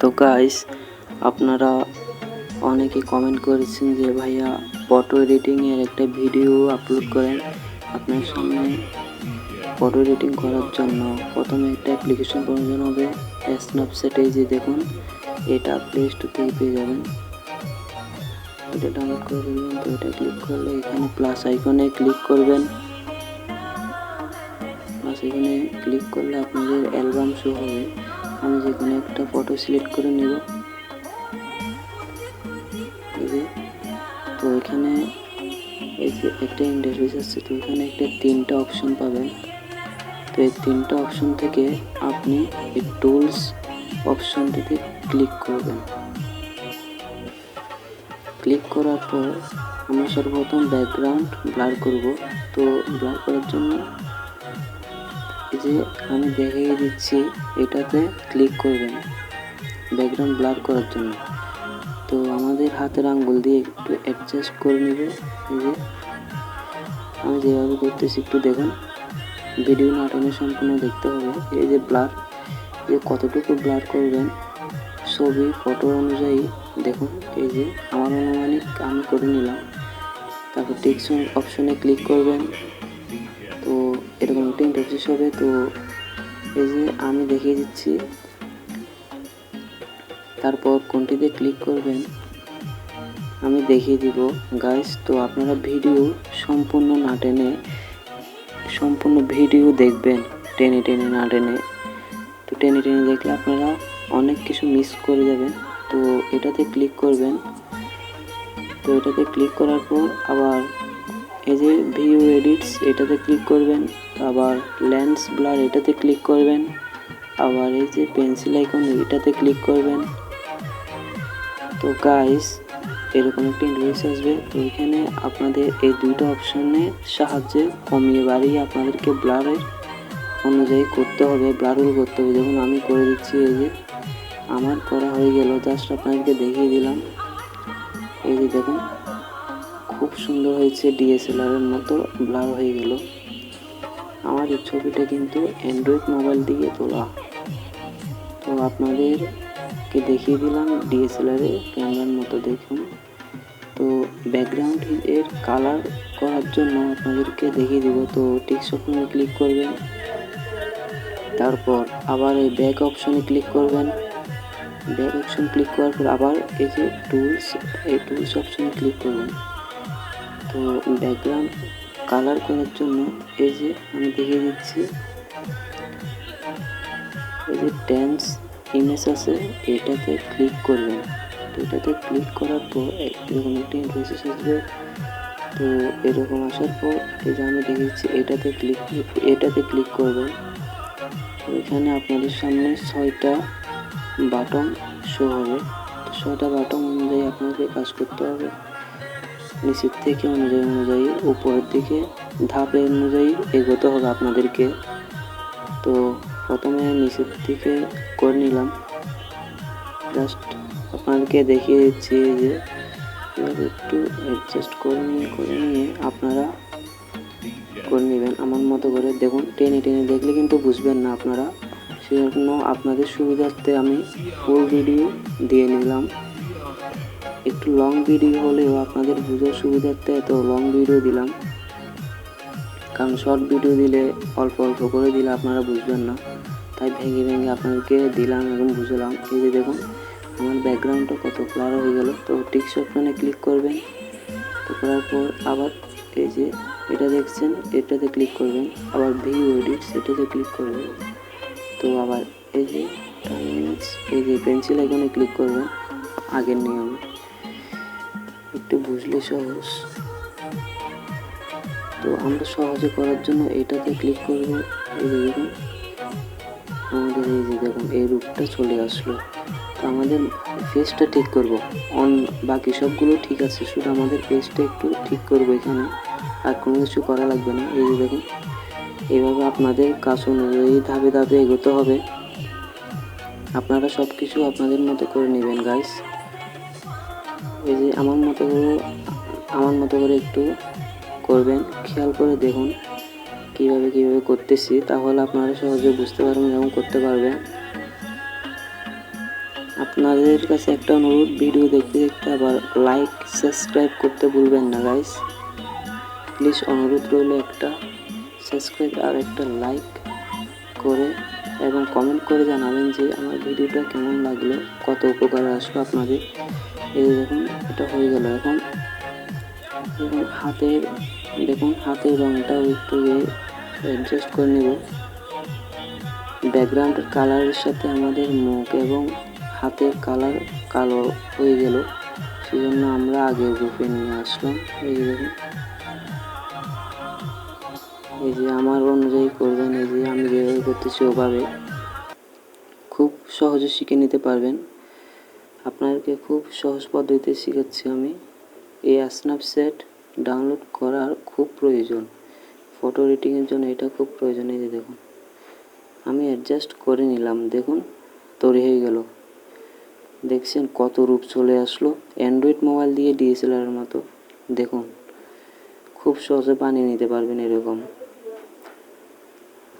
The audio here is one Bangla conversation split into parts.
তো গাইস আপনারা অনেকে কমেন্ট করেছেন যে, ভাইয়া ফটো এডিটিংয়ের একটা ভিডিও আপলোড করেন আপনার সামনে। ফটো এডিটিং করার জন্য প্রথমে একটা অ্যাপ্লিকেশন প্রয়োজন হবে স্ন্যাপচ্যাট যে দেখুন, এটা প্লে স্টোর থেকে পেয়ে যাবেন। এটা ডাউনলোড করে দেবেন তো এটা ক্লিক করলে এখানে প্লাস আইকনে ক্লিক করবেন। প্লাস এখানে ক্লিক করলে আপনাদের অ্যালবাম শো হবে। আমি যে কোনো একটা ফটো সিলেক্ট করে নেব। তো এখানে এই যে একটা ইন্টারফেস আছে, তো এখানে একটা তিনটা অপশন পাবেন। তো এই তিনটা অপশন থেকে আপনি এই টুলস অপশনটিতে ক্লিক করবেন। ক্লিক করার পর আমরা সর্বপ্রথম ব্যাকগ্রাউন্ড ব্লার করব। তো ব্লার করার জন্য যে আমি দেখিয়ে দিচ্ছি, এটাতে ক্লিক করবেন। ব্যাকগ্রাউন্ড ব্লার করার জন্য। তো আমাদের হাতের আঙ্গুল দিয়ে একটু অ্যাডজাস্ট করে নেব। যে, আমি যেভাবে করতেছি একটু দেখুন। ভিডিও না টেনে সম্পূর্ণ দেখতে হবে। এই যে ব্লার যে কতটুকু ব্লার করবেন, ছবি ফটো অনুযায়ী দেখুন। এই যে, আমার অনুমানিক আমি করে নিলাম। তারপর টেক্সট অপশনে ক্লিক করবেন। একটা ইন্টারফেস হবে তো এই যে আমি দেখিয়ে দিচ্ছি। তারপর কোনটিতে ক্লিক করবেন, আমি দেখিয়ে দিব। গাইস তো আপনারা ভিডিও সম্পূর্ণ না টেনে, সম্পূর্ণ ভিডিও দেখবেন টেনে টেনে না টেনে। তো টেনে টেনে দেখলে আপনারা অনেক কিছু মিস করে যাবেন। তো এটাতে ক্লিক করবেন। তো এটাতে ক্লিক করার পর আবার এই যে ভিউ এডিটস এটাতে ক্লিক করবেন। আবার ল্যান্স ব্লার এটাতে ক্লিক করবেন। আবার এই যে পেন্সিল আইকন, এটাতে ক্লিক করবেন। তো গাইস এরকম একটা ইন্টারফেস আসবে। তো এখানে আপনাদের এই দুইটা অপশনের সাহায্যে কমিয়ে বাড়িয়ে আপনাদেরকে ব্লারের অনুযায়ী করতে হবে ব্লারও করতে হবে। যেমন আমি করে দিচ্ছি এই যে। আমার করা হয়ে গেল জাস্ট আপনাদেরকে দেখিয়ে দিলাম। এই যে দেখুন, খুব সুন্দর হয়েছে ডিএসএলআরের মতো ব্লার হয়ে গেল। এই ছবিটা কিন্তু অ্যান্ড্রয়েড মোবাইল দিয়ে তোলা। তো আপনাদেরকে দেখিয়ে দিলাম ডিএসএলআরে ক্যামেরার মতো দেখুন। তো ব্যাকগ্রাউন্ড এর কালার করার জন্য আপনাদেরকে দেখিয়ে দিব। তো টেক্সট অপশনে ক্লিক করবেন। তারপর আবার এই ব্যাক অপশনে ক্লিক করবেন। ব্যাক অপশন ক্লিক করার পর আবার এই যে টুলস এই টুলস অপশনে ক্লিক করবেন তো ব্যাকগ্রাউন্ড কালার করার জন্য এই যে আমি দেখিয়ে দিচ্ছি। এই যে ড্যান্স ইমেজ আছে, এটাতে ক্লিক করবেন। তো এটাতে ক্লিক করার পর এরকম একটা ইন্টারফেস আসবে। তো এরকম আসার পর এই যে আমি দেখেছি এটাতে ক্লিক এটাতে ক্লিক করবেন। এখানে আপনাদের সামনে ছয়টা বাটন শো হবে। তো ছয়টা বাটন অনুযায়ী আপনাকে কাজ করতে হবে। নিচের থেকে অনুযায়ী অনুযায়ী, উপরের দিকে ধাপে অনুযায়ী এগোতে হবে আপনাদেরকে। তো প্রথমে নিচের দিকে করে নিলাম। জাস্ট আপনাদেরকে দেখিয়ে দিচ্ছি যে একটু অ্যাডজাস্ট করে নিয়ে করে নিয়ে আপনারা করে নেবেন। আমার মতো করে দেখুন, টেনে টেনে দেখলে কিন্তু বুঝবেন না আপনারা। সেজন্য আপনাদের সুবিধার্থে আমি ফুল ভিডিও দিয়ে নিলাম। একটু লং ভিডিও হলেও আপনাদের বোঝার সুবিধার্থে এত লং ভিডিও দিলাম। কারণ শর্ট ভিডিও দিলে অল্প অল্প করে দিলে আপনারা বুঝবেন না। তাই ভেঙে ভেঙে আপনাদেরকে দিলাম এবং বুঝলাম। এই যে দেখুন, আমার ব্যাকগ্রাউন্ডটা কত ক্লার হয়ে গেল। তো টিক্স অপশনে ক্লিক করবেন। তো করার পর আবার এই যে এটা দেখছেন, এটাতে ক্লিক করবেন। আবার ভিউ এডিট সেটাতে ক্লিক করবেন। তো আবার এই যে এই যে পেন্সিল আইকনে ক্লিক করবেন। আগের নিয়মে। একটু বুঝলে সহজ। তো আমরা সহজে করার জন্য এটাতে ক্লিক করব, দেখুন। আমাদের এই যে দেখুন, এই রূপটা চলে আসলো। তো আমাদের ফেসটা ঠিক করব। অন বাকি সবগুলো ঠিক আছে, শুধু আমাদের ফেসটা একটু ঠিক করব এখানে। আর কোনো কিছু করা লাগবে না। এই যে দেখুন এইভাবে আপনাদের কাজ অনুযায়ী ধাপে ধাপে এগোতে হবে। আপনারা সব কিছু আপনাদের মতো করে নেবেন গাইস এই যে আমার মতো করে, আমার মতো করে একটু করবেন। খেয়াল করে দেখুন কীভাবে কীভাবে করতেছি, তাহলে আপনারা সহজে বুঝতে পারবেন এবং করতে পারবেন। আপনাদের কাছে একটা অনুরোধ, ভিডিও দেখতে দেখতে আবার লাইক সাবস্ক্রাইব করতে ভুলবেন না গাইস প্লিজ অনুরোধ রইল একটা সাবস্ক্রাইব আর একটা লাইক করে এবং কমেন্ট করে জানাবেন যে আমার ভিডিওটা কেমন লাগল, কত উপকারে আসলো আপনাদের। এই দেখুন, এটা হয়ে গেল। এখন হাতের, দেখুন, হাতের রংটাও একটু অ্যাডজাস্ট করে নেব। ব্যাকগ্রাউন্ডের কালারের সাথে আমাদের মুখ এবং হাতের কালার কালো হয়ে গেল। সেজন্য আমরা আগের রূপে নিয়ে আসলাম। এই দেখুন এই যে আমার অনুযায়ী করবেন, এই যে আমি যেভাবে করতেছি ওভাবে। খুব সহজে শিখে নিতে পারবেন। আপনাদেরকে খুব সহজ পদ্ধতিতে শিখাচ্ছি আমি। এই স্ন্যাপচ্যাট ডাউনলোড করার খুব প্রয়োজন। ফটো এডিটিংয়ের জন্য এটা খুব প্রয়োজন, এই যে দেখুন। আমি অ্যাডজাস্ট করে নিলাম, দেখুন, তৈরি হয়ে গেল। দেখছেন কত রূপ চলে আসলো। অ্যান্ড্রয়েড মোবাইল দিয়ে ডিএসএলআরের মতো। দেখুন, খুব সহজে বানিয়ে নিতে পারবেন এরকম।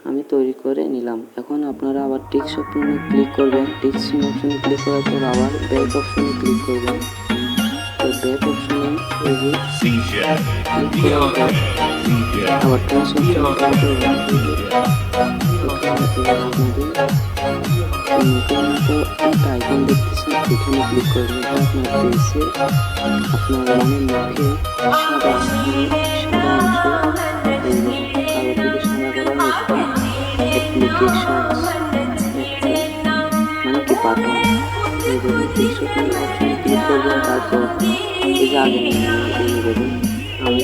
আমি তৈরি করে নিলাম। এখন আপনারা আবার টিক্স অপশনে ক্লিক করবেন। টিক্স অপশনে ক্লিক করার পর আবার ব্যাক অপশনে ক্লিক করবেন। তো ব্যাক অপশনে আবার ট্রান্স ক্লিক করবেন। আপনার সাদা অংশ করা একটা অ্যাপ্লিকেশন মানে কি বাটন এই দেখুন টিকশপের অপশনে ক্লিক করবেন তারপর এই যে আগে এই দেখুন আমি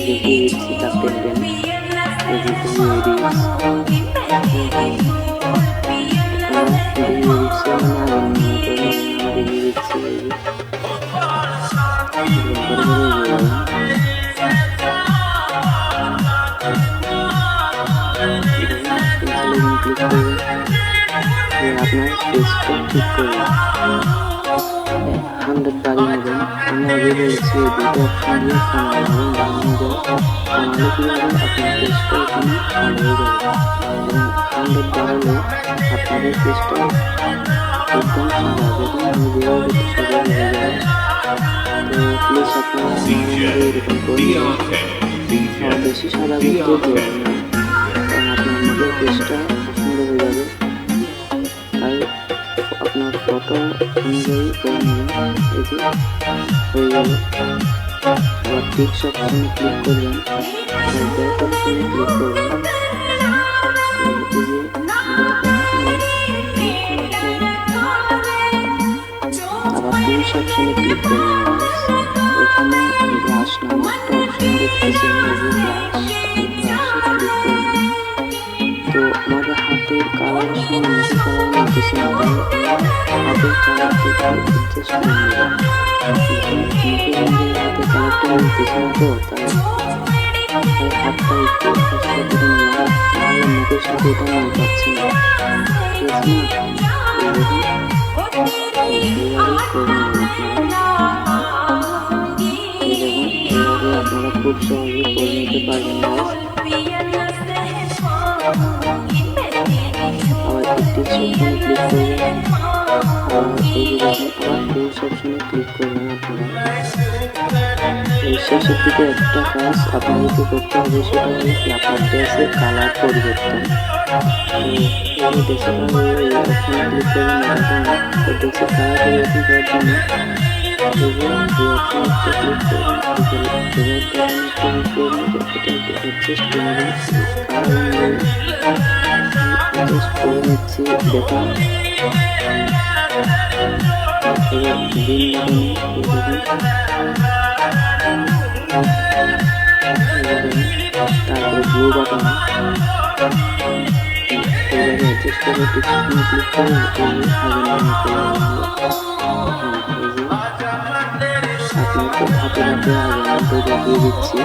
ঠিক করবেন হান্ড্রেড বাড়ি নেবেন আমি আগে বলেছি এই দুটো অপশন দিয়ে কী হবে আপনার ফেসটা এখানে ভালো যাবে এবং হান্ড্রেড বাড়ালে আপনাদের ফেসটা একদম সাদা দেখুন আমি যেভাবে সাদা যাবে তো প্লিজ আপনারা আমার DJ, মতো এরকম করবেন Beyonce, DJ, আর বেশি সাদা করতে দেবেন না কারণ আপনার মুখের ফেসটা সুন্দর হয়ে যাবে আপনার ফটো অনুযায়ী করে নেবেন এই হয়ে গেল আবার টিক্স অপশনে ক্লিক ক্লিক করবেন এখানে ব্রাশ নামে একটা অপশন দেখতেছেন এই হাতটা একটু করে নিলাম নাহলে মুখের সাথে এটা মিল পাচ্ছে না ঠিক আপনারা খুব সহজে করে নিতে পারবেন। আবার একটি ক্লিক করবেন টুলস অপশনে ক্লিক করবেন আপনারা শেষের দিকে একটা কাজ আপনাদেরকে করতে হবে সেটা হলো কি আপনার ড্রেসের কালার পরিবর্তন ড্রেসের কালার অপশনে ক্লিক করবেন ড্রেসের কালার পরিবর্তন করার জন্য দেখুন তারপরে ব্লু বাটনে এইভাবে অ্যাডজাস্ট করে টিকটনে ক্লিক করে আপনাকে হাতে হাতে আগের মধ্যে দেখিয়ে দিচ্ছি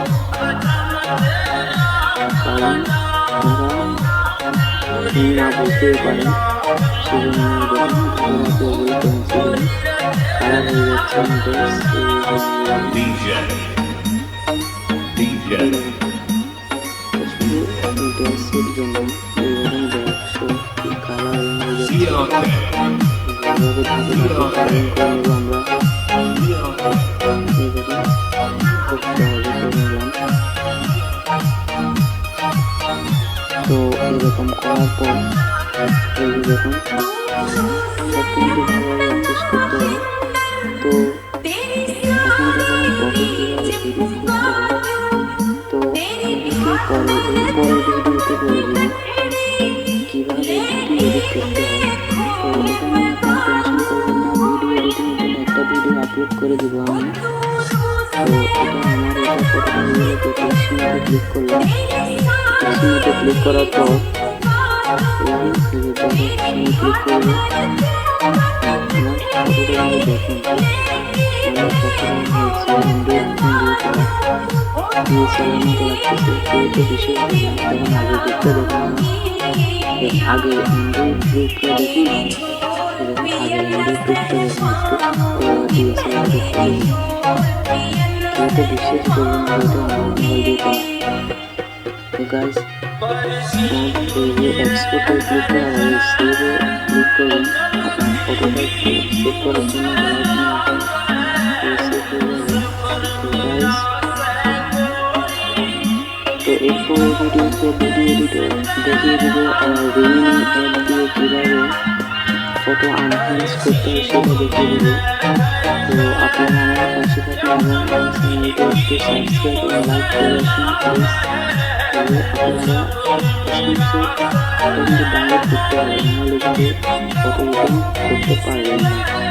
সেজন্য হয়ে যাচ্ছে আমাদের DJ, DJ, ড্রেসের জন্য এইরকম দেখছ কালার এভাবে ধাপে ধাপে কাটিং করে নেব আমরা তো এরকম করার পর এই দেখুন পরে এই পরের ভিডিওতে বলে দিব কীভাবে ভিডিও এডিট করতে হয় তো এখানে আপনারা টেনশন করবেন না ভিডিও এডিটিংয়ের জন্য একটা ভিডিও আপলোড করে দেবো আমি তো এটা আমার এটা ফটোটা গেলে তো টেক্সিমেতে ক্লিক করলাম টেক্সিমেতে ক্লিক করার পর ক্লিক করব আগে গ্রুপটা এরকম আগে গ্রুপটা বিশ্বাস করবেন আমার মোবাইল দিয়ে গাইজ এই যে এক্সপোর্টে ক্লিক করা হয় সেভে ক্লিক করবেন ফটোটা সেভ করার জন্য সেভ হয়ে যাবে তো গাইজ তো এরপর ভিডিওতে ভিডিও এডিটর দেখিয়ে দেবো রিমিনি অ্যাপ দিয়ে কীভাবে ফটো আনহেন্স করতে হয় সেটা দেখিয়ে দেবো তো আপনারা আমার পাশে থাকুন এবং আমার চ্যানেলটা একটু সাবস্ক্রাইব এবং লাইক করে আসুন প্লিজ তবে আপনারা স্ক্রিনশট কিন্তু ডাউনলোড করতে হবে নাহলে কিন্তু ফটো এডিটিং করতে পারবেন না